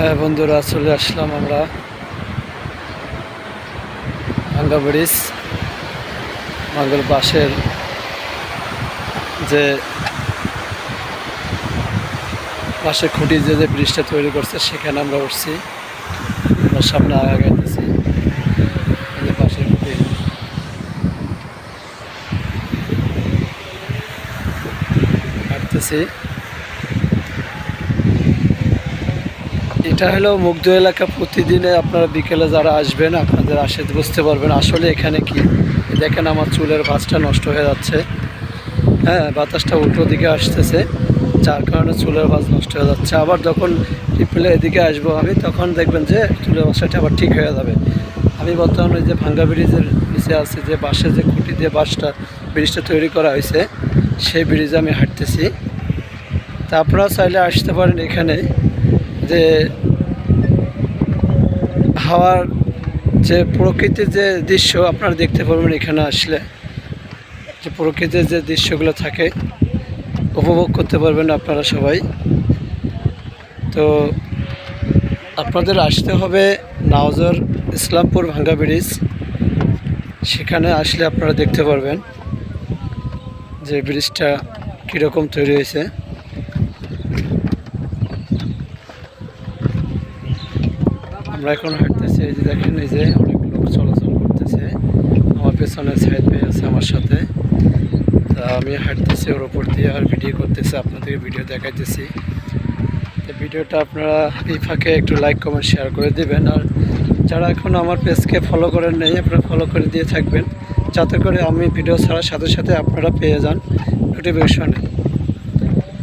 হ্যাঁ বন্ধুরা, চলে আসলাম আমরা ভাঙ্গা ব্রিজ মাঙ্গল বাসের যে পাশে খুঁটি যে যে ব্রিজটা তৈরি করছে, সেখানে আমরা উঠছি। আমরা সামনে আগাইতেছি পাশের খুঁটি। হাঁটতেছি। এটা হলো মুগ্ধ এলাকা প্রতিদিনে আপনারা বিকেলে যারা আসবেন, আপনাদের আসে বুঝতে পারবেন আসলে এখানে কি। দেখেন আমার চুলের ভাঁজটা নষ্ট হয়ে যাচ্ছে। হ্যাঁ বাতাসটা উল্টো দিকে আসতেছে, যার কারণে চুলের ভাঁজ নষ্ট হয়ে যাচ্ছে। আবার যখন টিপলে এদিকে আসব আমি, তখন দেখবেন যে চুলের ভাঁজটা আবার ঠিক হয়ে যাবে। আমি বর্তমানে যে ভাঙ্গা ব্রিজের নিচে আছে, যে বাসে যে খুঁটি দিয়ে বাসটা ব্রিজটা তৈরি করা হয়েছে, সেই ব্রিজে আমি হাঁটতেছি। তা আপনারা চাইলে আসতে পারেন এখানে। যে হাওয়ার যে প্রকৃতির যে দৃশ্য আপনারা দেখতে পারবেন এখানে আসলে, যে প্রকৃতির যে দৃশ্যগুলো থাকে, উপভোগ করতে পারবেন আপনারা সবাই। তো আপনাদের আসতে হবে নাওজর ইসলামপুর ভাঙ্গা ব্রিজ। সেখানে আসলে আপনারা দেখতে পারবেন যে ব্রিজটা কীরকম তৈরি হয়েছে। আমরা এখন হাঁটতেছি এই যে দেখেন এই যে অনেক লোক চলাচল করতেছে। আমার পেছনে সাইড ভাই আছে আমার সাথে। তা আমি হাঁটতেছি ওর ওপর দিয়ে আর ভিডিও করতেছি আপনাদেরকে ভিডিও দেখাইতেছি। তো ভিডিওটা আপনারা এই ফাঁকে একটু লাইক কমেন্ট শেয়ার করে দিবেন। আর যারা এখন আমার পেজকে ফলো করেন নেই আপনারা ফলো করে দিয়ে থাকবেন। যাতে করে আমি ভিডিও ছাড়ার সাথে সাথে আপনারা পেয়ে যান নোটিফিকেশনে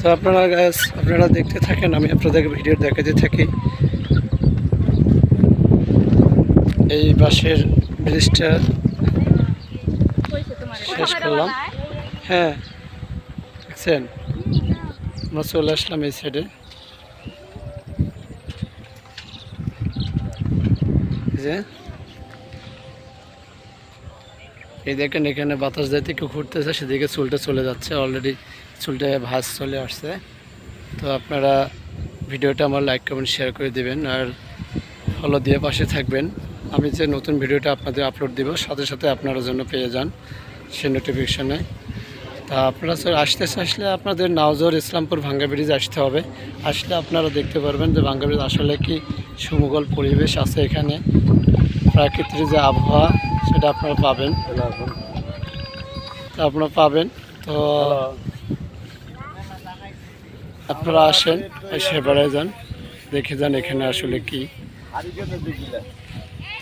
তো আপনারা guys, আপনারা দেখতে থাকেন আমি আপনাদেরকে ভিডিও দেখাতে থাকি। এই বাসের ব্রিজটা শেষ করলাম। হ্যাঁ দেখছেন? আমরা চলে আসলাম এই সাইডে যে। এই দেখেন, এখানে বাতাস যাইতে একটু ঘুরতেছে, সেদিকে চুলটা চলে যাচ্ছে। অলরেডি চুলটা ভাঁজ চলে আসছে। তো আপনারা ভিডিওটা আমার লাইক কমেন্ট শেয়ার করে দিবেন। আর ফলো দিয়ে পাশে থাকবেন। আমি যে নতুন ভিডিওটা আপনাদের আপলোড দিব, সাথে সাথে আপনারা জন্য পেয়ে যান সে নোটিফিকেশানে তা আপনারা স্যার আসতে আসলে আপনাদের নাওজর ইসলামপুর ভাঙ্গা ব্রিজ আসতে হবে। আসলে আপনারা দেখতে পারবেন যে ভাঙ্গা ব্রিজ আসলে কি সুমুগল পরিবেশ আছে এখানে। প্রাকৃতিক যে আবহাওয়া, সেটা আপনারা পাবেন। আপনারা পাবেন। তো আপনারা আসেন, এসে বেড়ায় যান, দেখে যান এখানে আসলে কি।